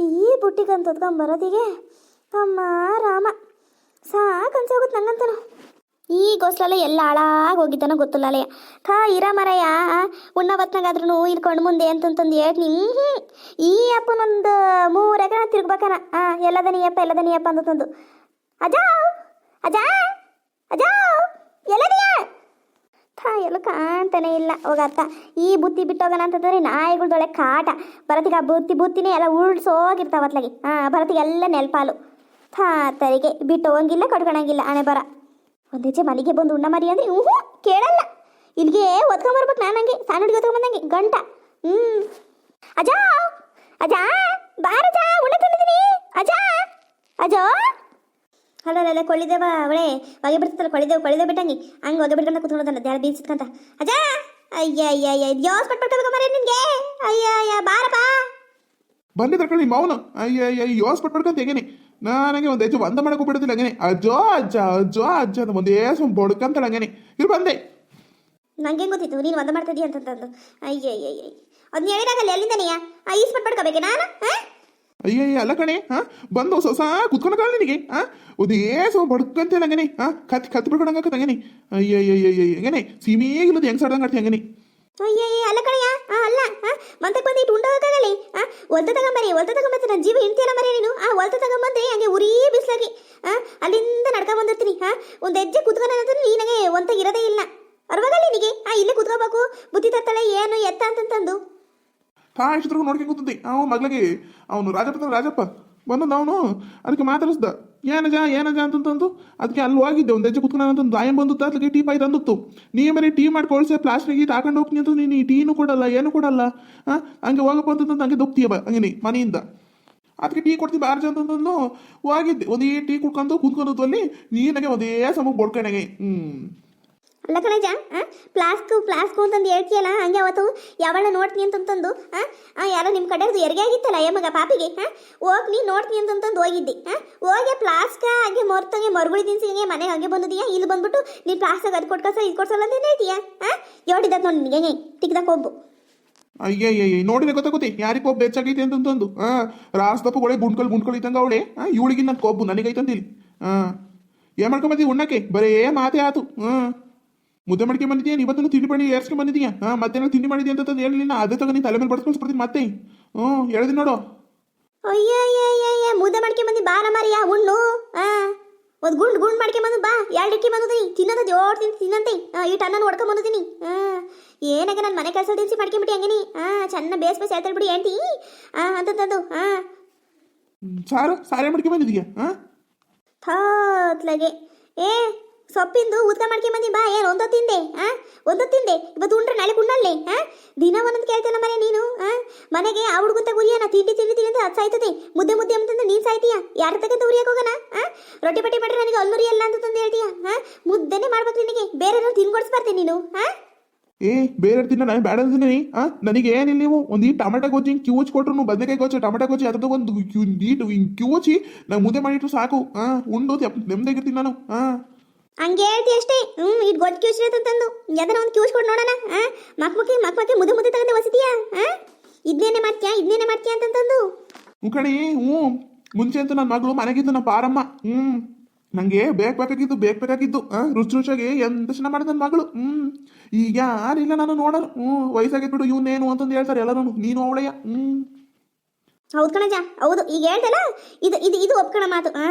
ಈ ಬುಟ್ಟಿಗಂತ ಬರೋದಿಗೆ ಅಮ್ಮ ರಾಮ. ಸಾಕು ಅನ್ಸೋಗುತ್ತೆ ನಂಗಂತನು ಈ ಗೋಸ್ಲಲ್ಲ ಎಲ್ಲ ಹಾಳಾಗಿ ಹೋಗಿದ್ದಾನೋ ಅಲೆಯ ಥಾ, ಇರ ಮರಯ್ಯ ಉಣ್ಣವತ್ನಾಗಾದ್ರೂ ಇಲ್ಲಿ ಕಣ್ಣು ಮುಂದೆ ಅಂತಂತಂದು ಹೇಳ್ ನಿಮ್ಮ ಈ ಅಪ್ಪನೊಂದು ಮೂರು ಎಕರೆ ತಿರ್ಗ್ಬೇಕನ ಹಾಂ ಎಲ್ಲದ ನೀಯಪ್ಪ ಎಲ್ಲದ ನೀಯಪ್ಪ ಅಂತಂದು ಅಜಾ ಅಜಾ ಅಜಾ ಎಲ್ಲದೀಯ? ಎಲ್ಲೂ ಕಾಣ್ತಾನೆ ಇಲ್ಲ. ಹೋಗತ್ತ ಈ ಬುತ್ತಿ ಬಿಟ್ಟೋಗೋಣ ಅಂತಂದ್ರೆ ನಾಯಿಗಳ್ದೊಳೆ ಕಾಟ. ಭರತಿಗೆ ಆ ಬುತ್ತಿ, ಬುತ್ತಿನೇ ಎಲ್ಲ ಉಳ್ಸೋಗಿರ್ತಾವತ್ಲಾಗಿ ಹಾಂ ಬರತಿಗೆ ಭರತಿಗೆಲ್ಲ ನೆಲ್ಪಾಲು. ಥಾ ತರಿಗೆ ಬಿಟ್ಟು ಹೋಗಂಗಿಲ್ಲ ಕಟ್ಕೊಳಂಗಿಲ್ಲ. ಹಣೆ ಬರ. ಒಂದು ಹೆಜ್ಜೆ ಮನೆಗೆ ಬಂದು ಉಣ್ಣ ಮರಿ ಅಂದ್ರೆ ಹ್ಞೂ ಕೇಳಲ್ಲ. ಇಲ್ಲಿಗೆ ಒತ್ಕೊಂಬರ್ಬೇಕು ನಾನು ಹಂಗೆ. ಸಣ್ಣ ಹುಡುಗಿ ಒತ್ಕೊಂಬಂದಂಗೆ ಗಂಟ. ಹ್ಞೂ ಅಜಾ. ಅಜಾ. ಬಾರಜಾ, ಉಣ್ಣ ತಂದಿದ್ದೀನಿ. ಅಜಾ. ಅಜೋ. ಅಲ್ಲ ಕೊಳ್ಳಿದೇವ ಅವಳೆ. ಒಗೆ ಬಿಡ್ತಲ್ಲ ಕೊಳ್ಳಿದೇವ ಕೊಳ್ಳಿದೇವ ಬಿಟ್ಟಂಗಿ. ಹಂಗೆ ಒಗೆ ಬಿಡ್ಕೊಂಡ ಕುತ್ಕೊಳ್ಳೋದಲ್ಲ ದ್ಯಾಳ ಬೀಸಿಟ್ಕಂತ ಅಜಾ ಅಯ್ಯ ಅಯ್ಯ ಅಯ್ಯ ಯೋಸ್ ಪಟ್ಬಿಟ್ಟು ಮರೆ ನಿನ್ಗೆ? ಅಯ್ಯ ಅಯ್ಯ ಬಾರಪ್ಪ. ಬಂದಿದ್ರ ಕಣಿ ಮೌನ ಅಯ್ಯ ಅಯ್ಯ ಯೋಸ್ ಪಟ್ಬಿಡ್ಕಂತ ಹೆಂಗೇನೆ? ನನಗೆ ಒಂದು ಹೆಜ್ಜೆ ಬಂದ ಮಾಡಕ್ಕೆ ಬಿಡೋದಿಲ್ಲ ಹಂಗೇನೆ. ಅಜ್ಜೋ ಅಜ್ಜ ಅಜ್ಜೋ ಅಜ್ಜ ಅಂತ ಒಂದೇ ಸುಮ್ ಬಡ್ಕಂತಾಳೆ ಹಂಗೇನೆ. ಇರು ಬಂದೆ. ನಂಗೆ ಗೊತ್ತಿತ್ತು? ನೀನು ಒಂದ ಮಾಡ್ತಿದ್ದೀಯ ಅಂತಂದು ಅಯ್ಯ ಅಯ್ಯ ಅಯ್ಯ ಅದನ್ನ ಹೇಳಿದಾಗಲ್ಲ ಎಲ್ಲಿಂದನೆಯಾ ಈಸ್ ಪಟ್ಬಿಡ್ಕೋಬೇಕೆ ನಾನು? ಹಾಂ? ಅಯ್ಯ ಅಲ್ಲ ಕಣೆ, ಹಾ? ಬಂದು ಹೊಸ ಹೊಸ ಕಾಳ ನಿನಗೆ, ಹಾ? ಉದೇ ಸೊ ಬಡ್ಕಂತೆ ಹಂಗೇನೆ, ಹಾ? ಕತ್ ಕತ್ ಬಿಡ್ಕೊಂಡಂಗ ತಂಗನೆ ಅಯ್ಯೋ ಅಯ್ಯೋ ಅಯ್ಯೋ ಹಂಗೇನೆ ಸೀಮೆಗಿಲ್ಲದ ಹೆಂಗ್ ಸಾಡ್ದಂಗೆ ಆಡ್ತಿ ಹಂಗನೆ. ಅಯ್ಯ ಅಲ್ಲ ಕಣಯ್ಯ, ಆ, ಅಲ್ಲ ಆ ಮಂತಕ್ಕೆ ಬಂದು ಇಟ್ಟು ಉಂಡೋಗಲಿ ಆ ಒಲ್ತ ತಗೊಂಬರಿ ಒಲ್ತ ತಗೊಂಬರ್ತಿ ನನ್ನ ಜೀವ ಇಂತಿಯಲ್ಲ ಮರಿ ನೀನು ಆ ಒಲ್ತ ತಗೊಂಬಂದ್ರೆ ಹಂಗೆ ಉರಿ ಬಿಸ್ಲಾಗಿ ಆ ಅಲ್ಲಿಂದ ನಡ್ಕೊಂಡ್ ಬಂದಿರ್ತೀನಿ ಆ ಒಂದು ಹೆಜ್ಜೆ ಕುತ್ಕೊಂಡಂತ ನೀನಗೆ ಒಂತ ಇರೋದೇ ಇಲ್ಲ. ಅರ್ವಾಗಲ್ಲ ನಿನಗೆ ಆ ಇಲ್ಲೇ ಕುತ್ಕೋಬೇಕು, ಬುದ್ಧಿ ತರ್ತಾಳೆ, ಏನು ಎತ್ತ ಅಂತಂತಂದು. ಹಾ, ಇಷ್ಟು ನೋಡ್ಕೊಂಡು ಕೂತಿದ್ದೆ. ಅವ ಮಗ್ಳಿಗೆ, ಅವನು ರಾಜಪ್ಪ ರಾಜಪ್ಪ, ಬಂದದ್ದು ಅವನು. ಅದಕ್ಕೆ ಮಾತಾಡಿಸ್ದ. ಏನಜ ಏನಜ ಅಂತಂತಂದು ಅದಕ್ಕೆ ಅಲ್ಲಿ ಹೋಗಿದ್ದೆ. ಒಂದು ಹೆಜ್ಜೆ ಕುತ್ಕೊಂಡು ಅಂತಂದು ಆಯ್ ಬಂದು ಅದಕ್ಕೆ ಟೀ ಪಾಯ್ ತಂದಿತ್ತು ನೀ ಬರೀ ಟೀ ಮಾಡಿ ಕೊಳ್ಸೆ ಪ್ಲಾಸ್ಟಿಕ್ ಗೀಟ್ ಹಾಕೊಂಡು ಹೋಗ್ತೀನಿ ಅಂತ ನೀನು ಈ ಟೀನು ಕೊಡಲ್ಲ, ಏನು ಕೊಡಲ್ಲ. ಹಾಂ? ಹಂಗೆ ಹೋಗಪ್ಪ ಅಂತಂದು ಹಂಗೆ ದೊಪ್ತೀಯವ ಹಂಗೆ ಮನೆಯಿಂದ. ಅದಕ್ಕೆ ಟೀ ಕೊಡ್ತೀನಿ ಬಾರ್ಜ ಅಂತಂದು ಹೋಗಿದ್ದೆ. ಒಂದೇ ಟೀ ಕುಡ್ಕೊಂಡು ಕುತ್ಕೊಂಡು ಅಲ್ಲಿ, ನೀನಾಗೆ ಒಂದೇ ಸಮಕ್ಕೆ ಬಡ್ಕೊಂಡಾಗೆ ಹ್ಞೂ ಅಲ್ಲ ಕಣಜ ಪ್ಲಾಸ್ಕು ಪ್ಲಾಸ್ಕು ಅಂತಂದು ಹೇಳ್ತೀಯಲ್ಲ, ಹಂಗೆ ಅವತ್ತು ಯಾವಳ ನೋಡ್ತೀನಿ ಅಂತಂತಂದು ಹಾಂ ಯಾರೋ ನಿಮ್ಮ ಕಡೆದು ಎರಿಗೆ ಆಗಿತ್ತಲ್ಲ ಮಗ ಪಾಪಿಗೆ ಹಾಂ ಹೋಗಿ ನೀ ನೋಡ್ತೀನಿ ಅಂತಂತಂದು ಹೋಗಿದ್ದೆ ಹಾಂ ಹೋಗಿ ಪ್ಲಾಸ್ಕ ಹಂಗೆ ಮೊರ್ತಂಗೆ ಮರುಗುಳಿ ಹಿಂಗೆ ಮನೆಗೆ ಹಾಗೆ ಬಂದಿದೀಯಾ, ಇಲ್ಲಿ ಬಂದ್ಬಿಟ್ಟು ನೀನು ಪ್ಲಾಸ್ಟಾಗ ಅದು ಕೊಟ್ಕೊಸ ಇದು ಕೊಡ್ಸಲ್ಲ ಅಂತ ಹೇಳ್ತೀಯಾ ಹಾಂ ಯೋಡಿದ ನೋಡಿ ನಿನಗೆ ಹೆಂಗೆ. ತಿಕ್ದಕ್ಕೆ ಹೋಗ್ಬು ಅಯ್ಯಯ್ಯ ನೋಡಿದ್ರೆ ಯಾರಿಗೆ ಕೊಬ್ಬು ಹೆಚ್ಚಾಗೈತೆ ಅಂತಂದು ರಾಸ್ ತಪ್ಪು ಒಳ್ಳೆ ಗುಂಡ್ಕಲ್ ಗುಂಡ್ಕಲ್ ಇದ್ದಂಗೆ ಅವಳೆ ಹಾಂ ಇವಳಿಗೆ ನನ್ನ ಕೊಬ್ಬು ನನಗೈತಂತಿಲ್ಲಿ ಹಾಂ ಏನು ಮಾಡ್ಕೊಂಬಂದಿ ಉಣ್ಣಕ್ಕೆ? ಬರೇ ಮಾತೇ ಆತು ಹಾ ಮುದ್ದೆ ಮಾಡ್ಕೊಂಡ್ ಬಂದಿದ್ಯಾ? ಇವತ್ತು ತಿಂಡಿ ಮಾಡಿ ಏರ್ಸ್ಕೊಂಡು ಬಂದಿದ್ಯಾ? ಹಾ ಮತ್ತೆ ತಿಂಡಿ ಮಾಡಿದ್ಯಾ ಅಂತ ಹೇಳಲಿಲ್ಲ ಅದೇ ತಗ ನೀನು ತಲೆ ಮೇಲೆ ಬಡ್ಸ್ಕೊಳ್ಸ್ಬಿಡ್ತೀನಿ ಮತ್ತೆ? ಹ್ಞೂ ಹೇಳಿದಿ ನೋಡು. ಅಯ್ಯಯ್ಯಯ್ಯ ಅಯ್ಯ ಅಯ್ಯ ಅಯ್ಯ ಮುದ್ದೆ ಮಾಡ್ಕೊಂಡ್ ಬಂದು ಬಾರ ಮಾರಿಯ ಉಣ್ಣು. ಆ ಒಂದು ಗುಂಡ್ ಗುಂಡ್ ಮಾಡ್ಕೊಂಡ್ ಬಂದು ಬಾ ಎರಡು ಇಕ್ಕಿ ಬಂದಿದ್ದೀನಿ. ತಿನ್ನೋದು ಜೋಡ್ ತಿಂದು ತಿನ್ನಂತೆ. ಈ ಟನ್ನನ್ನು ಹೊಡ್ಕೊಂಡ್ ಬಂದಿದ್ದೀನಿ. ಹಾ. ಏನಾಗ ನನ್ನ ಮನೆ ಕೆಲಸ ದಿನಸಿ ಮಾಡ್ಕೊಂಬಿಟ್ಟು ಹಂಗೇನಿ? ಹಾಂ ಚೆನ್ನ ಬೇಸ್ ಬೇಸ್ ಹೇಳ್ತಾರೆ ಬಿಡಿ ಆಂಟಿ. ಹಾ ಅಂತಂದು ಹಾಂ. ಸಾರು ಸಾರೇ ಮಾಡ್ಕೊಂಡ್ ಬಂದಿದ್ಯಾ? ಹಾ? ಥಾತ್ಲಗೆ. ಏ ಸೊಪ್ಪಿಂದು ಉದ್ಕ ಮಾಡ್ಕೊಂಡ್ ಬಂದಿ ಬಾ ಏನು ಒಂದೋ ತಿಂದೆ, ಆ? ಒಂದೋ ತಿಂದೆ, ಇವತ್ತು ಉಂಡ್ರೆ ನಾಳೆ ಉಣ್ಣಲ್ಲೇ ಆ? ದಿನ ಒಂದೊಂದು ಕೇಳ್ತೇನ ಮನೆ ನೀನು, ಆ? ಮನೆಗೆ ಆ ಹುಡುಗಂತ ಗುರಿಯಾನ ತಿಂಡಿ ತಿಂಡಿ ತಿಂಡಿ ಅಂತ ಸಾಯ್ತದೆ. ಮುದ್ದೆ ಮುದ್ದೆ ಅಂತಂದು ನೀನು ಸಾಯ್ತೀಯ? ಯಾರು ತಗಂತ ಉರಿಯಕ್ಕೆ ಹೋಗೋಣ, ಆ? ರೊಟ್ಟಿ ಪಟ್ಟಿ ಮಾಡ್ರೆ ನನಗೆ ಅಲ್ಲೂರಿ ಅಲ್ಲ ಅಂತ ತಂದು ಹೇಳ್ತೀಯ, ಆ? ಮುದ್ದೆನೇ ಮಾಡ್ಬೇಕು ನಿನಗೆ ಬೇರೆ ತಿನ್ಕೊಡ್ಸ್ಬಾರ್ದೆ ನೀನು, ಆ? ಏ ಬೇರೆ ತಿನ್ನ ನಾನು ಬೇಡ ಅಂತೀನಿ ಆ? ನನಗೆ ಏನಿಲ್ಲ ನೀವು, ಒಂದು ಈ ಟಮಾಟ ಹಿಂಗೆ ಕ್ಯೂಚ್ ಕೊಟ್ರು ಬದನೆಕಾಯಿ ಗೊಜ್ಜು, ಟಮಾಟ ಗೊಜ್ಜಿ ಅದ್ರದ್ದು ಒಂದು ಕ್ಯೂ ನೀಟು ಕ್ಯೂಚಿ ನಾ ಮುದ್ದೆ ಮಾಡಿಟ್ಟು ಸಾಕು, ಆ? ಉಂಡು ನೆಮ್ಮದಿಗಿರ್ತೀನಿ ನಾನು, ಆ? ಹಂಗೆ ಹೇಳ್ತಿ ಅಷ್ಟೇ. ಹ್ಞೂ ಇದು ಗೊಡ್ಡ ಕ್ಯೂಸ್ ಅಂತಂದು. ಯಾವ್ದಾರ ಒಂದು ಕ್ಯೂಸ್ ಕೊಡ್ ನೋಡೋಣ, ಆ? ಮಕ್ ಮಕ್ಕಿ ಮಕ್ ಮಕ್ಕಿ ಮುದ್ದೆ ಮುದ್ದೆ ತಗೊಂಡು ಹೊಸಿತೀಯಾ ಆ? ಇದನ್ನೇನೆ ಮಾಡ್ತೀಯಾ ಇದನ್ನೇನೆ ಮಾಡ್ತೀಯಾ ಅಂತಂದು ಹ್ಞೂ ಕಣಿ, ಹ್ಞೂ. ಮುಂಚೆ ಅಂತೂ ನನ್ನ ಮಗಳು ಮನೆಗಿದ್ದು ನಮ್ಮ ಪಾರಮ್ಮ. ಹ್ಞೂ ನನಗೆ ಬೇಕ್ ಬೇಕಾಗಿದ್ದು ಬೇಕ್ ಬೇಕಾಗಿದ್ದು ಹಾಂ ರುಚಿ ರುಚಿಯಾಗಿ ಎಂತ ಚೆನ್ನಾಗಿ ಮಾಡಿದ ನನ್ನ ಮಗಳು. ಹ್ಞೂ ಈಗ ಯಾರಿಲ್ಲ ನಾನು ನೋಡೋರು. ಹ್ಞೂ ವಯಸ್ಸಾಗಿದ್ಬಿಟ್ಟು ಇವನೇನು ಅಂತಂದು ಹೇಳ್ತಾರೆ ಎಲ್ಲರೂ ನೀನು ಅವಳೆಯ ಹ್ಞೂ ಹೌದು ಕಣಜ ಹೌದು. ಈಗ ಹೇಳ್ದಲ್ಲ ಇದು ಇದು ಇದು ಒಪ್ಕಣ ಮಾತು. ಆ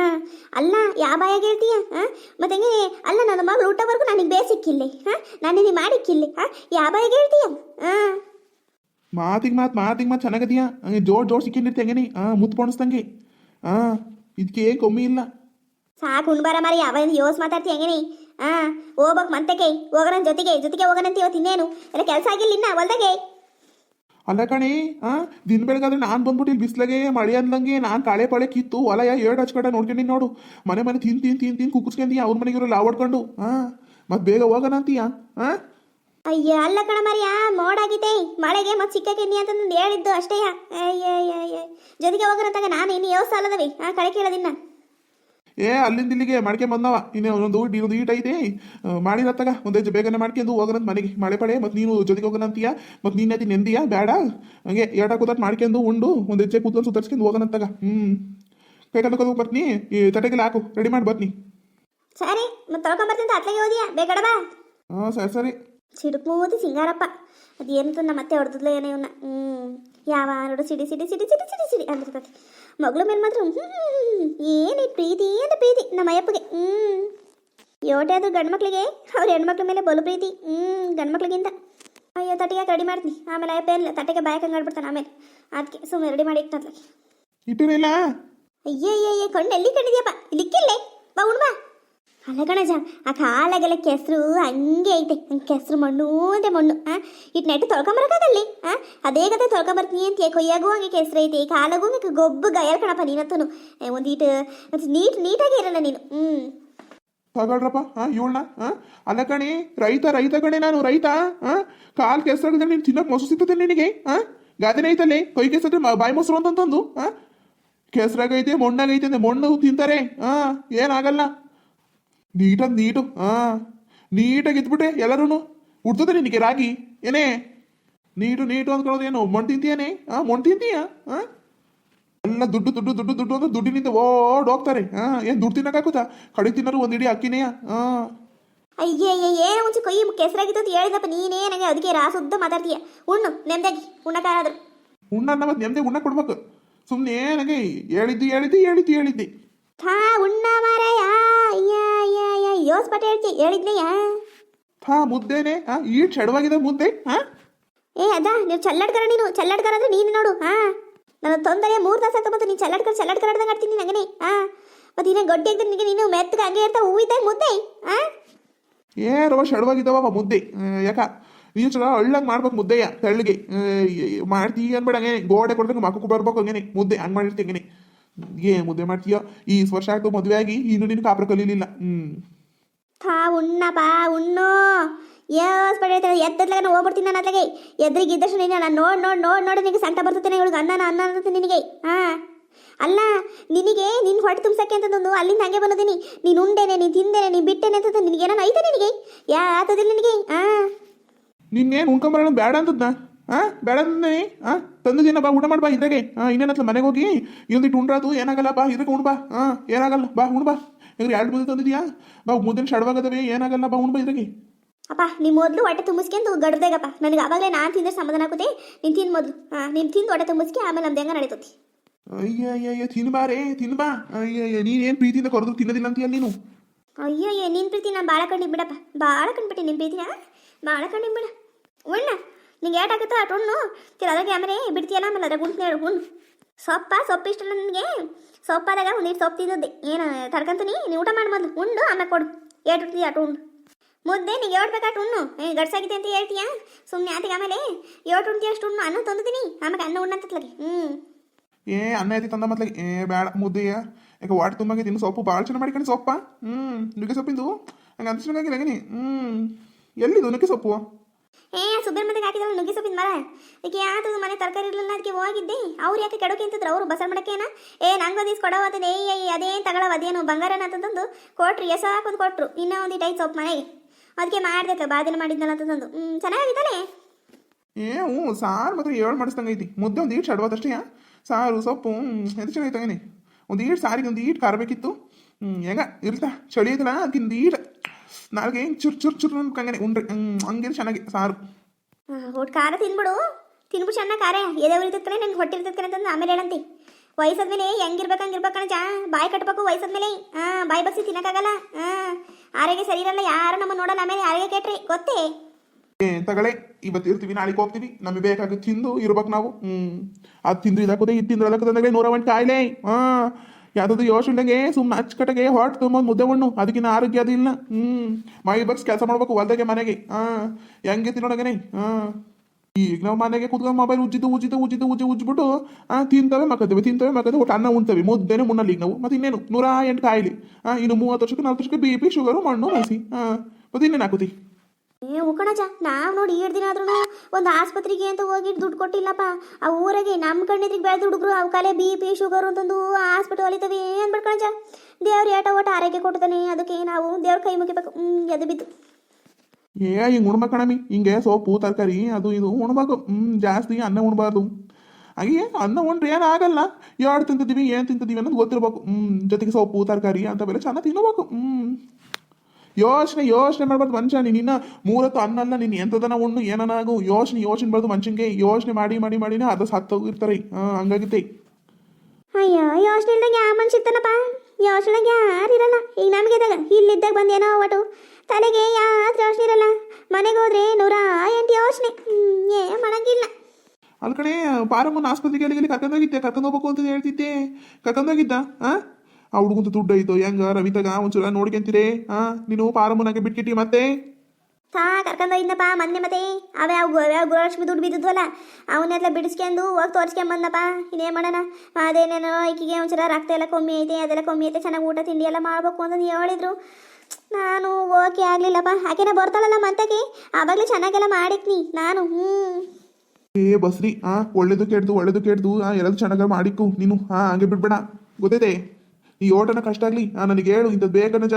ಅಲ್ಲ ಯಾವ ಬಾಯಾಗ ಹೇಳ್ತೀಯ? ಹಾಂ ಮತ್ತೆ ಹಂಗೆ ಅಲ್ಲ ನನ್ನ ಮಗಳು ಊಟವರೆಗೂ ನನಗೆ ಬೇಸಿಕ್ಕಿಲ್ಲಿ ಹಾ ನಾನು ನಿನಗೆ ಮಾಡಿಕ್ಕಿಲ್ಲಿ ಹಾ ಯಾವ ಬಾಯಾಗ ಹೇಳ್ತೀಯ? ಹಾಂ ಮಾತಿಗೆ ಮಾತು ಮಾತಿಗೆ ಮಾತು ಚೆನ್ನಾಗದೀಯಾ. ಹಂಗೆ ಜೋಡ್ ಜೋಡ್ ಸಿಕ್ಕಿಂದಿರ್ತಿ ಹಂಗೆ ಹಾಂ ಮುತ್ತು ಪಣಿಸ್ದಂಗೆ. ಹಾಂ ಇದಕ್ಕೆ ಏನು ಕಮ್ಮಿ ಇಲ್ಲ. ಸಾಕು ಉಣ್ಬಾರ ಮಾರಿ ಯಾವ ಯೋಸ್ ಮಾತಾಡ್ತಿ ಹೆಂಗೇನಿ? ಆ ಹೋಗ್ಬೇಕು ಮಂತಕ್ಕೆ ಹೋಗೋಣ ಜೊತೆಗೆ ಜೊತೆಗೆ ಹೋಗೋಣಂತ ಇವತ್ತು ಇನ್ನೇನು? ಎಲ್ಲ ಕೆಲಸ ಆಗಿಲ್ಲ ಇನ್ನ ಹೊಲ್ದಾಗೆ? ಅಲ್ಲ ಕಣಿ, ಆ, ದಿನ ಬೆಳಗಾದ್ರೆ ನಾನು ಬಂದ್ಬಿಟ್ಟು ಇಲ್ಲಿ ಬಿಸ್ಲಾಗೆ ಮಳೆ ಅಂದಂಗೆ ನಾನು ಕಾಳೆ ಪಾಳೆ ಕಿತ್ತು ಹೊಲ ಎರಡು ಹಚ್ಕಡೆ ನೋಡ್ಕೊಂಡಿ ನೋಡು. ಮನೆ ಮನೆ ತಿನ್ ತಿನ್ ತಿನ್ ತಿನ್ ಕುಕ್ಸ್ಕೊಂಡಿ ಅವ್ರ ಮನೆಗೆ ಲಾವ್ ಹೊಡ್ಕೊಂಡು ಹಾಂ ಮತ್ತೆ ಬೇಗ ಹೋಗೋಣ ಅಂತೀಯ ಹಾಂ ಅಯ್ಯ, ಅಲ್ಲ ಕಣ ಮರಿಯ, ಮೋಡಾಗಿದೆ. ಮಳೆಗೆ ಮತ್ತೆ ಸಿಕ್ಕಕ್ಕೆ ಅಂತಂದು ಹೇಳಿದ್ದು ಅಷ್ಟೇ ಅಯ್ಯ ಅಯ್ಯ ಅಯ್ಯ ಜೊತೆಗೆ ಹೋಗೋಣ ತಗ ನಾನು ಇನ್ನು ಯಾವ ಸಾಲದವಿ ಆ ಕಳೆ ಕೇಳೋದಿನ್ನ ಏ ಅಲ್ಲಿಂದ ಇಲ್ಲಿಗೆ ಮಾಡ್ಕೊಂಡ್ ಬಂದವ. ಇನ್ನೇ ಒಂದೊಂದು ಊಟ ಇನ್ನೊಂದು ಈಟ್ ಐತೆ. ಮಾಡಿರತ್ತಾಗ ಒಂದು ಹೆಜ್ಜೆ ಬೇಗನೆ ಮಾಡ್ಕೊಂಡು ಹೋಗೋಣ ಮನೆಗೆ. ಮಳೆ ಪಡೆ ಮತ್ತು ನೀನು ಜೊತೆಗೆ ಹೋಗೋಣ ಅಂತೀಯ ಮತ್ತು ನೀನ್ ಐತಿ ನೆಂದಿಯ? ಬೇಡ ಹಂಗೆ ಎರಡ ಕೂತಾಟ್ ಮಾಡ್ಕೊಂಡು ಉಂಡು. ಒಂದು ಹೆಜ್ಜೆ ಕೂತ್ಕೊಂಡು ಸುತ್ತರ್ಸ್ಕೊಂಡು ಹೋಗೋಣಂತಾಗ ಹ್ಞೂ ಕೈ ಕಲ್ಕೊಂಡು ಬರ್ತೀನಿ ಈ ತಟೆಗೆಲ್ಲ ಹಾಕು. ರೆಡಿ ಮಾಡಿ ಬರ್ತೀನಿ ಸರಿ ಮತ್ತೆ ತೊಳ್ಕೊಂಬರ್ತೀನಿ ಅತ್ಲಾಗೆ ಹೋದಿಯಾ? ಬೇಗಡ ಬಾ. ಹಾಂ ಸರಿ ಸರಿ. ಸಿಡುಕು ಸಿಂಗಾರಪ್ಪ. ಅದೇನು ನಮ್ಮ ಮತ್ತೆ ಹೊಡೆದ್ಲ ಏನೋ ಇವನ್ನ. ಹ್ಞೂ ಯಾವ ನೋಡು CD CD CD CD CD CD ಅಂದಿರ್ತದೆ ಮಗಳ ಮೇಲೆ ಮಾತ್ರ ಏನು ಪ್ರೀತಿ ಅಂತ ಪ್ರೀತಿ ನಮ್ಮ ಅಯ್ಯಪ್ಪಗೆ. ಹ್ಞೂ ಯೋಟೆ ಅದು ಗಂಡು ಮಕ್ಳಿಗೆ ಅವ್ರ ಹೆಣ್ಮಕ್ಳ ಮೇಲೆ ಬಲು ಪ್ರೀತಿ. ಹ್ಞೂ ಗಂಡು ಮಕ್ಳಿಗಿಂತ. ಅಯ್ಯೋ ತಟ್ಟಿಗೆ ರೆಡಿ ಮಾಡ್ತೀನಿ. ಆಮೇಲೆ ಅಯ್ಯಪ್ಪ ಇಲ್ಲ ತಟ್ಟೆಗೆ ಬಾಯಕ್ಕೆ ಹಂಗಾಡ್ಬಿಡ್ತಾನೆ ಆಮೇಲೆ. ಅದಕ್ಕೆ ಸುಮ್ಮನೆ ರೆಡಿ ಮಾಡಿ ಇಟ್ಟತ್ಲಾಗೆ ಇಟ್ಟಿರಲ್ಲ ಅಯ್ಯೋ ಅಯ್ಯೋ ಕಣ್ಣು ಎಲ್ಲಿ ಕಂಡಿದ್ಯಪ್ಪ ಇಲ್ಲಿಕ್ಕಿಲ್ಲೇ? ಬಾ ಉಣ್ ಬಾ ಅಲ್ಲ ಗಣಜ ಆ ಕಾಲಾಗೆಲ್ಲ ಕೆಸರು ಹಂಗೆ ಐತೆ. ಕೆಸರು ಮಣ್ಣು ಅಂತೆ ಮಣ್ಣು, ಆ? ಇಟ್ಟು ನೆಟ್ಟು ತೊಳ್ಕೊಂಬರಕ್ಕಾಗಲ್ಲಿ, ಆ? ಅದೇ ಕತೆ ತೊಳ್ಕೊಂಬರ್ತೀನಿ ಅಂತ ಕೊಯ್ಯಾಗೂ ಹಂಗೆ ಕೆಸರು ಐತೆ. ಕಾಲಾಗೂ ಹಂಗೆ ಗೊಬ್ಬು ಗಯಲ್ ಕಣಪ್ಪ ನೀನತ್ತನು. ಒಂದು ನೀಟ್, ನೀಟಾಗಿ ಇರಲ್ಲ ನೀನು. ಹ್ಞೂ ತಗೊಳ್ರಪ್ಪ ಹಾ ಇವಳನ್ನ ಹಾ ಅಲ್ಲ ಕಣಿ, ರೈತ ರೈತ ಕಣೆ ನಾನು, ರೈತ ಹಾ ಕಾಲ್ ಕೆಸರಾಗಿದ್ರೆ ನೀನು ತಿನ್ನಕ್ಕೆ ಮೊಸರು ಸಿಗ್ತದೆ ನಿನಗೆ ಹಾ ಗಾದೆನೇ ಐತಲ್ಲಿ ಕೈ ಕೆಸರು ಬಾಯಿ ಮೊಸರು ಅಂತಂದು ಹಾ ಕೆಸರಾಗೈತೆ, ಮಣ್ಣಾಗೈತೆ ಅಂದ್ರೆ ಮಣ್ಣು ತಿಂತಾರೆ ಹಾ ಏನಾಗಲ್ಲ. ನೀಟಾಗಿ ನೀಟು ಹಾ ನೀಟಾಗಿ ಇದ್ಬಿಟ್ಟೆ ಎಲ್ಲರೂ ಉಡ್ತದೆ ನಿನಗೆ ರಾಗಿ ಏನೇ? ನೀಟು ನೀಟು ಅಂದ್ಕೊಳ್ಳೋದೇನು ಮಣ್ಣು ತಿಂತೀಯನೇ ಹಾ ಮಣ್ಣು ತಿಂತೀಯ ಹಾ ಎಲ್ಲ ದುಡ್ಡು ದುಡ್ಡು ದುಡ್ಡು ದುಡ್ಡು ಅಂತ ದುಡ್ಡಿನಿಂದ ಓಡ್ ಹೋಗ್ತಾರೆ. ಹಾ ಏನ್ ದುಡ್ಡು ತಿನ್ನಕ್ಕಾಗುತ್ತಾ ಕಡಿ ತಿನ್ನರು ಒಂದ್ ಇಡೀ ಅಕ್ಕಿನೇಯ? ಹಾ ಅಯ್ಯೇ ಅಯ್ಯೇ ಏನೋ ಮುಂಚೆ ಕೈ ಕೆಸರಾಗಿತ್ತು ಅಂತ ಹೇಳಿದಪ್ಪ ನೀನೇ? ನನಗೆ ಅದಕ್ಕೆ ರಾಸುದ್ದ ಮಾತಾಡ್ತೀಯ. ಉಣ್ಣು ನೆಮ್ಮದಾಗಿ ಉಣ್ಣಕ್ಕಾದ್ರೂ. ಉಣ್ಣ ಮತ್ತೆ ನೆಮ್ಮದಿ ಉಣ್ಣ ಕೊಡ್ಬೇಕು. ಸುಮ್ಮನೆ ನನಗೆ ಹೇಳಿದ್ದು ಹೇಳಿದ್ದು ಹೇಳಿದ್ದು ಹೇಳಿದ್ದೆ. ಹಾ ಉಣ್ಣ. ಯಾ ಯಾ ಯೋಸ್ ಪಟ ಹೇಳ್ತಿ ಹೇಳಿದ್ನೆಯಾ ಹಾ ಮುದ್ದೆನೆ. ಹಾ ಈ ಚಡವಾಗಿದೆ ಮುದ್ದೆ. ಹಾ? ಏ ಅದ ನೀವು ಚಲ್ಲಡ್ಕರ ನೀನು. ಚಲ್ಲಡ್ಕರ ಅಂದ್ರೆ ನೀನು ನೋಡು ಹಾ? ನನ್ನ ತೊಂದರೆ ಮೂರು ತಾಸು ಆಗ್ತಾ ಬಂತು ನೀನು ಚಲ್ಲಡ್ಕರ ಚಲ್ಲಡ್ಕರ ಆಡ್ದಂಗೆ ಆಡ್ತೀನಿ ನಂಗನೆ ಹಾ? ಮತ್ತೆ ಇನ್ನೇ ಗೊಡ್ಡೆ ಆಗ್ತದೆ ನಿನಗೆ ನೀನು ಮೆತ್ತಗೆ ಹಂಗೆ ಇರ್ತಾವ ಹೂ ಇದ್ದಾಗ ಮುದ್ದೆ ಹಾ? ಏ ರವ ಚಡವಾಗಿದ್ದಾವ ಮುದ್ದೆ. ಯಾಕ? ನೀನು ಚಲ ಅಳ್ಳಂಗ್ ಮಾಡ್ಬೇಕು ಮುದ್ದೆಯ ತೆಳ್ಳಗೆ. ಮಾಡ್ತೀ ಅನ್ಬೇಡ ಹಂಗೇನೆ. ಗೋಡೆ ಕೊಡ್ಬೇಕು ಮಕ್ಕಳು ಬರ್ಬೇಕು ಹಂಗೇನೆ. ಮುದ್ದೆ ಹಂಗ್ ಮಾಡಿರ್ತಿ ಹಂಗೇನೆ. ಏ ಮುದ್ದೆ ಮಾಡ್ತೀಯ? ಈ ವರ್ಷ ಆಯ್ತು ಮದುವೆ ಆಗಿ ಇನ್ನು ನಿನ್ ಕಾಪ್ರ ಕಲೀಲಿಲ್ಲ. ಹ್ಮ್. ಥಾ ಉಣ್ಣಪ್ಪ ಉಣ್ಣು. ಯೋಸ್ ಪಟ ಹೇಳ್ತಾರೆ ಎದ್ದದ್ಲಾಗ ನಾನು ಹೋಗ್ಬಿಡ್ತೀನಿ ನಾನು ಅತ್ಲಾಗೆ ಎದ್ರಿಗೆ ಇದ್ದಷ್ಟು ನೀನು ನಾನು ನೋಡಿ ನೋಡಿ ನೋಡಿ ನೋಡಿ, ನಿನಗೆ ಸಂಕಟ ಬರ್ತೀನಿ ಇವಳಿಗೆ. ಅನ್ನ ಅನ್ನ ಅಂತ ನಿನಗೆ. ಹಾಂ. ಅಲ್ಲ, ನಿನಗೆ ನಿನ್ನ ಹೊಟ್ಟೆ ತುಂಬಸಕ್ಕೆ ಅಂತಂದು ಅಲ್ಲಿಂದ ಹಾಗೆ ಬಂದಿದ್ದೀನಿ ನೀನು ಉಂಡೇನೆ, ನೀನು ತಿಂದೇನೆ, ನೀನು ಬಿಟ್ಟೇನೆ ಅಂತಂದು ನಿನಗೆ ಏನೋ ಐತೆ ನಿನಗೆ. ಯಾ, ಆತದಿಲ್ಲ ನಿನಗೆ. ಹಾಂ. ನಿನ್ನೇನು ಉಣ್ಕೊಂಬರೋಣ ಬೇಡ ಅಂತದ್ನ? ಹಾ, ಬೇಡ ಅಂದೇ ತಂದು ದಿನ ಬಾ, ಊಟ ಮಾಡ್ಬಾ ಇದ್ರಾಗೆ. ಹಾಂ ಇನ್ನೇನತ್ಲ ಮನೆಗೆ ಹೋಗಿ ಇನ್ನೊಂದಿಟ್ಟು ಉಂಡ್ರಾತು, ಏನಾಗಲ್ಲ, ಬಾ ಇದಕ್ಕೆ ಉಣ್ಬಾ ಬಾ. ಹಾ, ಏನಾಗಲ್ಲ, ಬಾ ಉಣ್ ಇವ್ರು ಎರಡು ಮುದ್ದೆ ತಂದಿದ್ಯಾ? ಬಾ ಮುದ್ದಿನ ಶಡವಾಗದವೆ ಏನಾಗಲ್ಲ ಬಾ ಉಣ್ಬ ಇದ್ರಾಗಿ. ಅಪ್ಪ ನೀನು ಮೊದಲು ಹೊಟ್ಟೆ ತುಂಬಿಸ್ಕೊಂಡು ಗಡ್ದೇಗಪ್ಪ. ನನಗೆ ಆವಾಗಲೇ ನಾನು ತಿಂದ್ರೆ ಸಮಾಧಾನ ಆಗುತ್ತೆ. ನೀನು ತಿಂದು ಮೊದಲು. ಹಾಂ ನೀನು ತಿಂದು ಹೊಟ್ಟೆ ತುಂಬಿಸ್ಕೆ ಆಮೇಲೆ ನಮ್ದು ಹೆಂಗ ನಡೀತತಿ. ಅಯ್ಯಯ್ಯ ತಿನ್ಬಾರೆ ತಿನ್ಬಾ. ಅಯ್ಯಯ್ಯ ಅಯ್ಯ ನೀನೇನು ಪ್ರೀತಿಯಿಂದ ಕರೆದು ತಿನ್ನೋದಿಲ್ಲ ಅಂತೀಯ ನೀನು? ಅಯ್ಯೋ ಅಯ್ಯೋ ನಿನ್ನ ಪ್ರೀತಿ ನಾನು ಭಾಳ ಕಂಡು ಬಿಡಪ್ಪ. ಭಾಳ ಕಂಡ್ಬಿಟ್ಟೆ ನಿನ್ನ ಪ್ರೀತಿನ? ಭಾಳ ಕಂಡು ಬಿಡ. ಉಣ್ಣ ನಿಂಗೆ ಏಟಾಗುತ್ತೋ ಅಟ್ ಉಣ್ಣು. ತಿರ ಅದಕ್ಕೆ ಆಮೇಲೆ ಬಿಡ್ತೀಯಲ್ಲ ಆಮೇಲೆ ಅದ್ರಾಗ ಉಣ್ತೀನಿ ಹೇಳು ಉಣ್ಣು. ಸೊಪ್ಪ, ಸೊಪ್ಪು ಇಷ್ಟಲ್ಲ ನನಗೆ? ಸೊಪ್ಪಾದಾಗ ಒಂದಿಟ್ಟು ಸೊಪ್ಪು ತಿಂದದ್ದೆ ಏನು ತಡ್ಕಂತೀನಿ ನೀನು ಊಟ ಮಾಡಿ ಮೊದಲು. ಉಂಡು ಆಮೇಲೆ ಕೊಡು. ಎರಡು ತಿ ಅಟ್ ಉಂಡು ಮುದ್ದೆ ನೀನು ಏಟ್ ಬೇಕಾಟ್ ಉಣ್ಣು. ಗಡ್ಸಾಗಿದೆ ಅಂತ ಹೇಳ್ತೀಯಾ? ಸುಮ್ಮನೆ ಆತಿಗೆ ಆಮೇಲೆ. ಏಟು ಉಣ್ತೀಯ ಅಷ್ಟು ಉಣ್ಣು. ಅನ್ನ ತಂದಿದ್ದೀನಿ ಆಮೇಲೆ ಅನ್ನ ಉಣ್ಣಂತತ್ಲಾಗೆ ಹ್ಞೂ ಏ, ಅನ್ನ ಐತಿ ತಂದ ಮತ್ಲಾಗ ಏ ಬೇಡ ಮುದ್ದೆಯ ಯಾಕೆ ವಾಟ್ ತುಂಬಾಗಿ ತಿನ್ನು? ಸೊಪ್ಪು ಭಾಳ ಚೆನ್ನಾಗಿ ಮಾಡ್ಕೊಂಡು ಸೊಪ್ಪ. ಹ್ಞೂ ನುಗ್ಗೆ ಸೊಪ್ಪಿಂದು? ಹಂಗೆ ಅಂತ ಚೆನ್ನಾಗಿಲ್ಲ ಹ್ಞೂ ಎಲ್ಲಿದು ನುಗ್ಗೆ ಸೊಪ್ಪು? ಏ ಸುಬ್ಬರ ಹಾಕಿದ್ರಲ್ಲ ನುಗ್ಗಿ ಸೊಪ್ಪಿನ ಮರ. ಅದಕ್ಕೆ ಯಾತದು ಮನೆ ತರಕಾರಿ ಇರಲಿಲ್ಲ ಅದಕ್ಕೆ ಹೋಗಿದ್ದೆ? ಅವ್ರು ಯಾಕೆ ಕೆಡೋಕೆ ಅಂತಿದ್ರು ಅವರು ಬಸರ್ ಮಾಡಕ್ಕೇನ ಏ, ನಂಗೆ ಒಂದಿಸ್ ಕೊಡವ ಅಂತಂದು ಏ ಏ ಅದೇನು ತಗೊಳವ ಅದೇನು ಬಂಗಾರನ ಅಂತಂದು ಕೊಟ್ರು. ಎಸ ಹಾಕೊಂಡು ಕೊಟ್ರು. ಇನ್ನೂ ಒಂದು ಟೈಪ್ ಸೊಪ್ಪು ಮನೆಗೆ ಅದಕ್ಕೆ ಮಾಡ್ದಕ್ಕೆ ಬಾದಿನ ಮಾಡಿದ್ನಲ್ಲ ಅಂತಂದು ಹ್ಞೂ ಚೆನ್ನಾಗಿದ್ದಾನೆ ಏ, ಹ್ಞೂ, ಸಾರು ಮಾತ್ರ ಏಳು ಮಾಡಿಸ್ದಂಗೆ ಐತಿ. ಮುದ್ದೆ ಒಂದು ಈಟ್ ಶಡ್ವಾದಷ್ಟೇ ಸಾರು, ಸೊಪ್ಪು ಎದು ಚೆನ್ನಾಗಿ ಹಂಗೇನೆ ಒಂದು ಈಟ್ ಸಾರಿಗೆ, ಒಂದು ಈಟ್ ಕಾರಬೇಕಿತ್ತು. ಹ್ಞೂ ಹೆಂಗ, ಇರ್ತಾ ಚಳಿ ಐತಲ್ಲ ಅದಕ್ಕೆ ಒಂದು ಈಟ್ ನಾಲ್ಗೆ ಹೆಂಗೆ ಚುರ್ ಚುರ್ ಚುರ್ ಅನ್ಕಂಗೆ ಉಂಡ್ರಿ. ಹಂಗಿರಿ ಚೆನ್ನಾಗಿ ಸಾರು. ಒಟ್ಟು ಖಾರ ತಿನ್ಬಿಡು. ತಿನ್ಬಿಟ್ಟು ಚೆನ್ನಾಗಿ ಖಾರ. ಎದೆ ಉರಿತಕ್ಕನೆ ನಂಗೆ ಹೊಟ್ಟೆ ಇರ್ತಕ್ಕನೆ ಅಂತಂದು ಆಮೇಲೆ ಹೇಳಂತಿ. ವಯಸ್ಸಾದ್ಮೇಲೆ ಹೆಂಗಿರ್ಬೇಕು ಹಂಗಿರ್ಬೇಕಣ ಜಾ. ಬಾಯಿ ಕಟ್ಬೇಕು ವಯಸ್ಸಾದ್ಮೇಲೆ. ಹಾಂ ಬಾಯಿ ಬಗ್ಸಿ ತಿನ್ನಕ್ಕಾಗಲ್ಲ. ಹಾಂ ಆರೋಗ್ಯ ಸರಿ ಇರಲ್ಲ ಯಾರು ನಮ್ಮ ನೋಡಲ್ಲ ಆಮೇಲೆ ಆರೋಗ್ಯ ಕೇಟ್ರಿ. ಗೊತ್ತೇ? ತಗಳೆ ಇವತ್ತು ಇರ್ತೀವಿ ನಾಳೆಗೆ ಹೋಗ್ತೀವಿ. ನಮಗೆ ಬೇಕಾಗಿ ತಿಂದು ಇರ್ಬೇಕು ನಾವು. ಹ್ಞೂ ಅದು ತಿಂದು ಇದಾಕೋದೆ ಇದು ತಿಂದ್ರೆ ಅದಕ್ಕೆ ನೂರ ಒಂದು ಕಾಯಿಲೆ. ಹಾಂ ಯಾವ್ದು ಯೋಚನೆಗೆ ಸುಮ್ಮನೆ ಅಚ್ಚುಕಟ್ಟಗೆ ಹೊಟ್ಟೆ ತುಂಬ ಮುದ್ದೆ ಉಣ್ಣು ಅದಕ್ಕಿನ್ನ ಆರೋಗ್ಯ ಅದು ಇಲ್ಲ. ಹ್ಞೂ ಮೈ ಬಗ್ಸ್ ಕೆಲಸ ಮಾಡ್ಬೇಕು, ಹೊಲ್ದಾಗೆ ಮನೆಗೆ. ಹಾಂ ಹೆಂಗೆ ತಿನ್ನೋಡಗನೆ ಹಾಂ ಈಗ ನಾವು ಮನೆಗೆ ಕುತ್ಕೊಂಡು ಮೊಬೈಲ್ ಉಜ್ಜಿದ್ದು ಉಜ್ಜಿದ್ದು ಉಜ್ಜಿದ್ದು, ಉಜ್ಜಿ, ಉಜ್ಜಿಬಿಟ್ಟು ತಿಂತವೆ ಮಕ್ಕತ್ತೇವೆ ತಿಂತವೆ ಮಕ್ಕತ್ತೆ ಒಟ್ಟು ಅನ್ನ ಉಣ್ತೇವೆ. ಮುದ್ದೆನೆ ಮುನ್ನಲ್ಲಿ ಈಗ ನಾವು. ಮತ್ತೆ ಇನ್ನೇನು? ನೂರ ಎಂಟು ಕಾಯಿಲಿ. ಇನ್ನು ಮೂವತ್ತು ವರ್ಷಕ್ಕೆ ನಾಲ್ಕು ವರ್ಷಕ್ಕೆ ಬಿ ಪಿ ಶುಗರು ಮಣ್ಣು ಮಸಿ ಹಾಂ ಮತ್ತೆ ಇನ್ನೇನು ಹಾಕುತ್ತಿ? ಏ ಉಕಣಜ ನಾವು ನೋಡಿ ಎರಡು ದಿನ ಆದ್ರೂ ಒಂದು ಆಸ್ಪತ್ರೆಗೆ ಅಂತ ಹೋಗಿ ದುಡ್ಡು ಕೊಟ್ಟಿಲ್ಲಪ್ಪ. ಆ ಊರಾಗೆ ನಮ್ಮ ಕಣ್ಣಿದ್ರಿಗೆ ಬೆಳೆದ ಹುಡುಗರು ಅವು ಕಾಲೇ ಬಿ ಪಿ, ಶುಗರ್ ಅಂತಂದು ಹಾಸ್ಪಿಟಲ್ ಅಲಿತವೆ ಕಣಜ. ದೇವ್ರ ಏಟ ಓಟ ಆರೈಕೆ ಕೊಡ್ತಾನೆ ಅದಕ್ಕೆ ನಾವು ದೇವ್ರ ಕೈ ಮುಗಿಬೇಕು. ಹ್ಮ್ ಎದು ಬಿದ್ದು. ಏ ಹಿಂಗೆ ಉಣ್ಬೇಕಣಮಿ ಹಿಂಗೆ ಸೊಪ್ಪು ತರಕಾರಿ, ಅದು ಇದು ಉಣ್ಬೇಕು. ಹ್ಞೂ ಜಾಸ್ತಿ ಅನ್ನ ಉಣ್ಬಾರ್ದು. ಹಾಗೆ ಅನ್ನ ಉಂಡ್ರೆ ಏನು ಆಗಲ್ಲ. ಯಾರು ತಿಂತಿದ್ದೀವಿ, ಏನ್ ತಿಂತಿದ್ದೀವಿ ಅನ್ನೋದು ಗೊತ್ತಿರ್ಬೇಕು. ಹ್ಞೂ ಜೊತೆಗೆ ಸೊಪ್ಪು ತರಕಾರಿ ಅಂಥವೆಲ್ಲ ಚೆನ್ನಾಗಿ ತಿನ್ನಬೇಕು ಹ್ಞೂ ಯೋಚನೆ ಯೋಚನೆ ಮಾಡ್ಬಾರ್ದು ಮನುಷ್ಯ ನೀನು ಇನ್ನ ಮೂರತ್ತು ಅನ್ನಲ್ಲ ನೀನು ಎಂಥದನ ಉಣ್ಣು ಏನನಾಗು ಯೋಚನೆ ಯೋಚನೆ ಬಾರ್ದು ಮನುಷ್ಯನಿಗೆ ಯೋಚನೆ ಮಾಡಿ ಮಾಡಿ ಮಾಡಿನೇ ಅದ ಸತ್ತೋಗಿರ್ತಾರೆ. ಹಂಗಾಗಿತ್ತೆ ಅಯ್ಯೋ ಯೋಚನೆ ಇಲ್ದಂಗೆ ಯಾವ ಮನುಷ್ಯ ಇರ್ತಾನಪ್ಪ ಯೋಚನೆ ಯಾರು ಇರಲ್ಲ. ಈಗ ನಮಗೆ ಇದ್ದಾಗ ಇಲ್ಲಿದ್ದಾಗ ಬಂದೇನೋ ಒಟ್ಟು ತಲೆಗೆ ಯಾರು ಯೋಚನೆ ಇರಲ್ಲ. ಮನೆಗೆ ಹೋದ್ರೆ ನೂರ ಎಂಟು ಯೋಚನೆ. ಏ ಮಾಡಂಗಿಲ್ಲ ಅಲ್ ಕಡೆ ಪಾರಮ್ಮನ ಆಸ್ಪತ್ರೆಗೆ ಅಲ್ಲಿ ಕರ್ಕೊಂಡೋಗಿದ್ದೆ. ಕರ್ಕೊಂಡು ಹೋಗ್ಬೇಕು ಅಂತ ಹೇಳ್ತಿದ್ದೆ. ಕರ್ಕೊಂಡೋಗಿದ್ದ? ಹಾಂ? ಆ ಹುಡುಗಂತ ದುಡ್ಡು ಐತೋ? ಹೆಂಗ? ರವಿತಾಗ ಒಂಚೂರ ನೋಡ್ಕೊಂತೀರಿ? ಹಾ ನೀನು ಪಾರಮ್ಮನಾಗೆ ಬಿಟ್ಕಿಟ್ಟಿ ಮತ್ತೆ? ಹಾ ಕರ್ಕೊಂಡು ಹೋಯ್ನಪ್ಪ ಮೊನ್ನೆ ಮತ್ತೆ. ಅವೇ ಅವು ಯಾವ ಗೃಹಲಕ್ಷ್ಮಿ ದುಡ್ಡು ಬಿದ್ದಿದ್ವಲ್ಲ ಅವನ್ನೆಲ್ಲ ಬಿಡಿಸ್ಕೊಂಡು ಹೋಗಿ ತೋರಿಸ್ಕೊಂಬಂದಪ್ಪ ಇನ್ನೇನು ಮಾಡೋಣ? ಅದೇನೇನೋ ಈಕಿಗೆ ಒಂಚೂರ ರಕ್ತ ಎಲ್ಲ ಕಮ್ಮಿ ಐತೆ ಅದೆಲ್ಲ ಕಮ್ಮಿ ಐತೆ ಚೆನ್ನಾಗಿ ಊಟ ತಿಂಡಿ ಎಲ್ಲ ಮಾಡ್ಬೇಕು ಅಂತಂದು ಹೇಳಿದ್ರು. ನಾನು ಓಕೆ ಆಗಲಿಲ್ಲಪ್ಪ. ಆಕೆನ ಬರ್ತಾಳಲ್ಲ ಮಂತಕ್ಕೆ ಆವಾಗಲೇ ಚೆನ್ನಾಗೆಲ್ಲ ಮಾಡಿಕ್ನಿ ನಾನು ಹ್ಞೂ ಏ ಬಸ್ರಿ ಹಾ ಒಳ್ಳೇದು ಕೆಡ್ದು ಒಳ್ಳೇದು ಕೆಡ್ದು ಹಾ ಎಲ್ಲದು ಚೆನ್ನಾಗ ಮಾಡಿಕ್ಕು ನೀನು. ಹಾ ಹಂಗೆ ಬಿಡ್ಬೇಡ. ಗೊತ್ತೈತೆ? ಈ ಓಟನ ಕಷ್ಟ ಆಗ್ಲಿ. ನನಗೆ ಹೇಳು ಇಂಥದ್ದು ಬೇಕನಜ ನಜ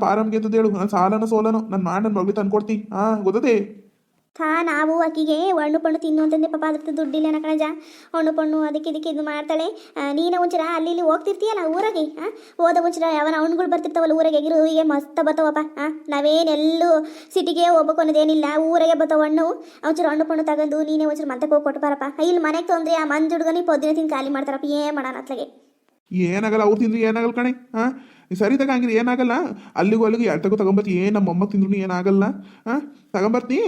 ಪಾರಮ್ಗೆ ಅಂತ ಹೇಳು. ನಾನು ಸಾಲನ ಸೋಲನೋ. ನನ್ನ ಮಾಡಿ ನನ್ನ ಮಗಳಿಗೆ ತಂದ್ಕೊಡ್ತಿ ಹಾ ಗೊತ್ತದೆ? ಹಾ ನಾವು ಅಕ್ಕಿಗೆ ಹಣ್ಣು ಪಣ್ಣು ತಿನ್ನು ಅಂತಂದೆ. ಪಾಪ ಅದಕ್ಕೆ ದುಡ್ಡಿಲ್ಲ ನಕಣಜ ಹಣ್ಣು ಪಣ್ಣು ಅದಕ್ಕೆ ಇದಕ್ಕೆ ಇದು ಮಾಡ್ತಾಳೆ. ಆ, ನೀನು ಒಂಚರ ಅಲ್ಲಿ ಇಲ್ಲಿ ಹೋಗ್ತಿರ್ತೀಯಲ್ಲ ಊರಾಗೆ? ಹಾಂ ಹೋದ ಒಂಚರ ಯಾವನ ಹಣ್ಣುಗಳು ಬರ್ತಿರ್ತಾವಲ್ಲ ಊರಾಗೆ? ಗಿರು ಹೀಗೆ ಮಸ್ತ್ ಬರ್ತಾವಪ್ಪ ಹಾಂ ನಾವೇನೆಲ್ಲೂ ಸಿಟಿಗೆ ಹೋಗ್ಬೇಕು ಅನ್ನೋದೇನಿಲ್ಲ. ಊರಾಗೆ ಬರ್ತಾವ ಹಣ್ಣು. ಒಂಚೂರು ಹಣ್ಣು ಪಣ್ಣು ತಗೊಂಡು ನೀನೇ ಒಂಚೂರು ಮತ್ತೆ ಹೋಗಿ ಕೊಟ್ಟು ಬಾರಪ್ಪ. ಇಲ್ಲಿ ಮನೆಗೆ ತೊಂದರೆ ಆ ಮಂಜುಡ್ಗನಿ ಹುಡುಗನಿ ಪೊದ್ದಿನ ತಿಂದು ಖಾಲಿ ಮಾಡ್ತಾರಪ್ಪ. ಏನು ಮಾಡೋಣ ಅತ್ಲಾಗೆ? ಏನಾಗಲ್ಲ, ಅವ್ರು ತಿಂದ್ರು ಏನಾಗಲ್ಲ ಕಣೆ ಹಾಂ ಸರಿ ತಗ, ಹಂಗಿದ್ರೆ ಏನಾಗಲ್ಲ? ಅಲ್ಲಿಗೂ ಅಲ್ಲಿಗೂ ಎರಡು ತಗೋ ತಗೊಂಬರ್ತಿ ಏನು ನಮ್ಮ ಅಮ್ಮ ತಿಂದ್ರು ಏನಾಗಲ್ಲ ಹಾಂ ತಗೊಂಬರ್ತಿ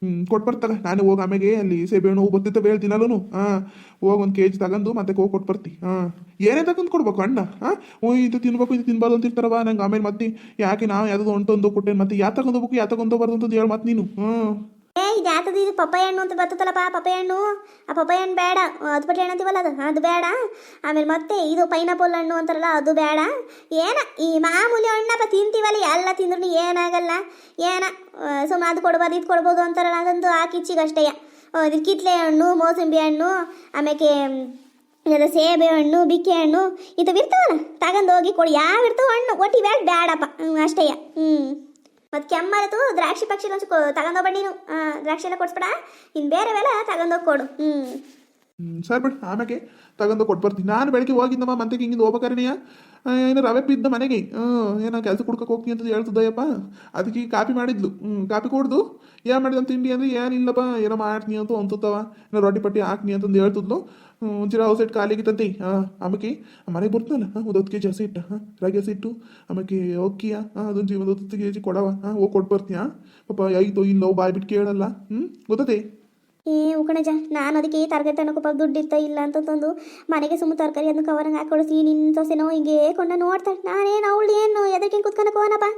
ಹ್ಞೂ ಕೊಟ್ಬರ್ತಾರ ನಾನು ಹೋಗಿ ಆಮೇಲೆ ಅಲ್ಲಿ ಸೇಬೆಹಣ್ಣು ಹೂ ಬರ್ತಿತ್ತು ಹೇಳ್ತೀನಲ್ಲೂ ಹಾಂ ಹೋಗಿ ಒಂದು ಕೆ ಜಿ ತಗೊಂಡು ಮತ್ತೆ ಹೋಗಿ ಕೊಟ್ಬರ್ತಿ ಹಾಂ ಏನೇ ತಗೊಂಡು ಕೊಡ್ಬೇಕು ಅಣ್ಣ ಹಾಂ ಓ, ಇದು ತಿನ್ಬೇಕು, ಇದು ತಿನ್ಬಾರ್ದು ಅಂತ ಇರ್ತಾರವ ನಂಗೆ ಆಮೇಲೆ ಮತ್ತೆ, ಯಾಕೆ ನಾವು ಯಾವ್ದು ಹೊಂಟೊಂದು ಕೊಟ್ಟೇನು, ಮತ್ತೆ ಯಾವ ತಗೊಂಡು ಹೋಗ್ಬೇಕು ಯಾ ತಗೊಂಡು ಬರ್ದು ಅಂತ ಹೇಳಿ ಮತ್ತೆ ನೀನು ಹ್ಞೂ ಏ, ಇದು ಇದು ಪಪ್ಪಾಯ ಹಣ್ಣು ಅಂತ ಬರ್ತದಲ್ಲಪ್ಪ, ಪಪ್ಪಾಯ ಹಣ್ಣು? ಆ ಪಪ್ಪಾಯ ಹಣ್ಣು ಬೇಡ. ಅದು ಪಟ್ಟಿ ಹಣ್ಣು ಅಂತೀವಲ್ಲ ಅದು? ಅದು ಬೇಡ. ಆಮೇಲೆ ಮತ್ತೆ ಇದು ಪೈನಾಪಲ್ ಹಣ್ಣು ಅಂತಾರಲ್ಲ, ಅದು ಬೇಡ. ಏನ, ಈ ಮಾಮೂಲಿ ಹಣ್ಣಪ್ಪ ತಿಂತೀವಲ್ಲ, ಎಲ್ಲ ತಿಂದ್ರು ಏನಾಗಲ್ಲ. ಏನ ಸುಮ್ಮನೆ ಅದು ಕೊಡ್ಬೋದು ಇದು ಕೊಡ್ಬೋದು ಅಂತಾರಲ್ಲ ಅದೊಂದು ಆ ಅಷ್ಟೇ. ಇದು ಕಿತ್ಲೆ ಹಣ್ಣು, ಮೋಸಂಬಿ ಹಣ್ಣು ಆಮೇಲೆ ಇದು ಸೇಬೆ ಹಣ್ಣು, ಬಿಕ್ಕೆ ಹಣ್ಣು ಇದು ಇರ್ತಾವಲ್ಲ? ತಗೊಂಡು ಹೋಗಿ ಕೊಡಿ. ಯಾವ ಇರ್ತಾವ ಹಣ್ಣು ಒಟ್ಟಿ ಬೇಡ, ಬೇಡಪ್ಪ. ಹ್ಞೂ ಅಷ್ಟೇ. ಹ್ಞೂ ಮತ್ತು ಕೆಮ್ಮರತು ದ್ರಾಕ್ಷಿ ಪಕ್ಷಿ ಒಂದು ತಗೊಂಡೋಗ್ಬೇಡ ನೀನು. ಆ, ದ್ರಾಕ್ಷಿ ಎಲ್ಲ ಕೊಡ್ಸ್ಬೇಡ ಇನ್ನು ಬೇರೆವೆಲ್ಲ ತಗೊಂಡೋಗಿ ಕೊಡು. ಹ್ಞೂ ಹ್ಮ್, ಸರಿ ಬಟ್ ಆಮೇಲೆ ತಗೊಂಡು ಕೊಟ್ಬರ್ತೀನಿ ನಾನು ಬೆಳಗ್ಗೆ ಹೋಗಿದ್ದಮ್ಮ ಮತ್ತೆ ಹಿಂಗಿಂದ ಹೋಗ್ಬೇಕಾರಣಿಯ ಏನು ರವೆ ಬಿದ್ದ ಮನೆಗೆ. ಏನೋ ಕೆಲಸ ಕುಡ್ಕಕ್ಕೆ ಹೋಗ್ತೀನಿ ಅಂತ ಹೇಳ್ತದಯ್ಯಪ್ಪ ಅದಕ್ಕೆ ಕಾಪಿ ಮಾಡಿದ್ಲು. ಹ್ಞೂ ಕಾಪಿ ಕೊಡ್ದು. ಏನು ಮಾಡಿದ ತಿಂಡಿ ಅಂದರೆ ಏನಿಲ್ಲಪ್ಪ, ಏನೋ ಮಾಡ್ತೀನಿ ಅಂತ ಅಂತವ ಏನೋ ರೊಟ್ಟಿ ಪಟ್ಟಿ ಹಾಕ್ನಿ ಅಂತಂದು ಹೇಳ್ತಿದ್ಲು. ಹ್ಞೂ ಹೌಸ್ ಇಟ್ಟು ಖಾಲಿಗಿತ್ತಂತೆ ಹಾಂ ಆಮೇಲೆ ಮನೆಗೆ ಬರ್ತಾನಲ್ಲ ಒಂದು ಹತ್ತು ಕೆ ಜಿ ಹಸಿ ಇಟ್ಟ ಹಾಂ ರಾಗಿ ಹಸಿ ಇಟ್ಟು ಆಮೇಲೆ ಅಕ್ಕಿಯ ಹಾಂ ಅದೊಂದು ಒಂದು ಹತ್ತು ಕೆ ಜಿ ಕೊಡವ. ಹಾಂ ಹೋಗಿ ಕೊಟ್ಟು ಬರ್ತೀಯ ಪಾಪ ಐತೋ ಇಲ್ಲೋ ಬಾಯ್ ಬಿಟ್ಟು ಕೇಳಲ್ಲ. ಹ್ಞೂ ಗೊತ್ತತೆ? ಏ, ಉಕಣಜ, ನಾನು ಅದಕ್ಕೆ ತರಕಾರಿ ತನಕ ಪಾಪ ದುಡ್ಡು ಇರ್ತಾ ಇಲ್ಲ ಅಂತ ತಂದು ಮನೆಗೆ ಸುಮ್ಮನೆ ತರಕಾರಿ ಅದನ್ನ ಕವರಂಗೆ ಹಾಕೊಳಿಸಿ ನಿನ್ನ ಸೊಸೆನೋ ಹಿಂಗೆ ಕೊಂಡ ನೋಡ್ತಾಳೆ. ನಾನೇನು ಅವಳು ಏನು ಎದಕ್ಕೆ ಕುತ್ಕೊಳಕ್ಕೆ ಹೋಗೋಣಪ್ಪ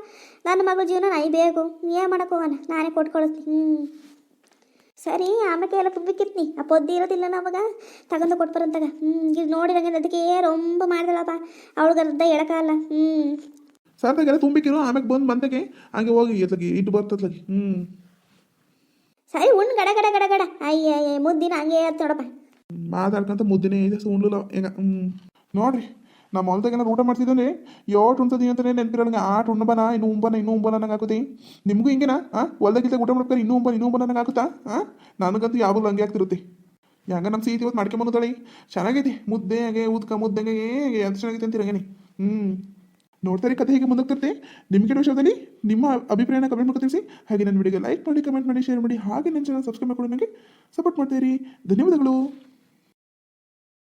ನನ್ನ ಮಗಳ ಜೀವನ ನಾಯಿ ಬೇಕು. ಏನು ಮಾಡಕ್ಕೆ ಹೋಗೋಣ ನಾನೇ ಕೊಟ್ಕೊಳಿಸ್ತೀನಿ. ಹ್ಞೂ ಸರಿ ಆಮೇಲೆ ಎಲ್ಲ ತುಂಬಿಕ್ಕಿತ್ನಿ ಆ ಪೊದ್ದಿ ಇರೋದಿಲ್ಲ ಅವಾಗ. ತಗೊಂಡು ಕೊಟ್ಬರಂತಾಗ ಹ್ಞೂ ಇದು ನೋಡಿರಂಗೆ ಅದಕ್ಕೆ ರೊಂಬ ಮಾಡಿದಳಪ್ಪ. ಅವಳಿಗೆ ಅರ್ಧ ಹೇಳಕ್ಕಾಗಲ್ಲ ಹ್ಞೂ ಸಾಕಾಗೆಲ್ಲ ತುಂಬಿಕ್ಕಿರೋ ಆಮೇಲೆ ಬಂದು ಬಂದಾಗೆ ಹಂಗೆ ಹೋಗಿ ಎತ್ಲಗಿ ಇಟ್ಟು ಹ್ಞೂ ಸರಿ ಉಣ್ಣು ಗಡ ಗಡ ಗಡ ಗಡ. ಅಯ್ಯ ಮುದ್ದಿನ ಹಂಗೆ ನೋಡಪ್ಪ. ಮಾತಾಡ್ಕೊಂತ ಮುದ್ದೆನೇ ಇದೆ ಸುಣ್ಲಿಲ್ಲ ಈಗ ನೋಡ್ರಿ ನಮ್ಮ ಹೊಲ್ದಾಗ ಏನಾರು ಊಟ ಮಾಡ್ತಿದ್ದಂದ್ರೆ ಯೋಟ್ ಉಣ್ತದಿ ಅಂತ ನೆನಪಿರೋಂಗೆ ಆಟ ಉಣ್ಣಬನ ಇನ್ನು ಉಂಬನ ಇನ್ನೂ ಉಂಬನ ನಂಗೆ ಹಾಕುತ್ತೆ ನಿಮಗೂ ಹಿಂಗೆನಾ? ಹಾಂ ಊಟ ಮಾಡ್ಬೇಕಾರೆ ಇನ್ನೂ ಉಂಬನ ಇನ್ನೂ ಉಂಬನ ನಂಗೆ ಹಾಕುತ್ತಾ ಹಾಂ ನನಗಂತೂ ಯಾವಾಗಲೂ ಹಂಗೆ ಆಗ್ತಿರುತ್ತೆ. ಹೆಂಗ ನಮ್ಮ ಸೀತಿ ಇವತ್ತು ಮಾಡ್ಕೊಂಬಂದಳಿ ಚೆನ್ನಾಗೈತಿ. ಮುದ್ದೆ ಹಾಗೆ, ಉದ್ಕ ಮುದ್ದೆಗೆ ಅದು ಚೆನ್ನಾಗೈತೆ ಅಂತೀರ ಹ್ಮ್. ಹ್ಞೂ ನೋಡ್ತಾರೆ ಕಥೆ ಹೇಗೆ ಮುಂದಕ್ತಿರ್ತೆ ನಿಮಗೆ ವಿಷಯದಲ್ಲಿ ನಿಮ್ಮ ಅಭಿಪ್ರಾಯನ ಕಮೆಂಟ್ ಮಾಡಿ ತಿಳಿಸಿ. ಹಾಗೆ ನನ್ನ ವಿಡಿಯೋಗೆ ಲೈಕ್ ಮಾಡಿ ಕಮೆಂಟ್ ಮಾಡಿ ಶೇರ್ ಮಾಡಿ, ಹಾಗೆ ನನ್ನ ಚಾನಲ್ ಸಬ್ಸ್ಕ್ರೈಬ್ ಮಾಡ್ಕೊಂಡು ನನಗೆ ಸಪೋರ್ಟ್ ಮಾಡ್ತೀರಿ ಧನ್ಯವಾದಗಳು.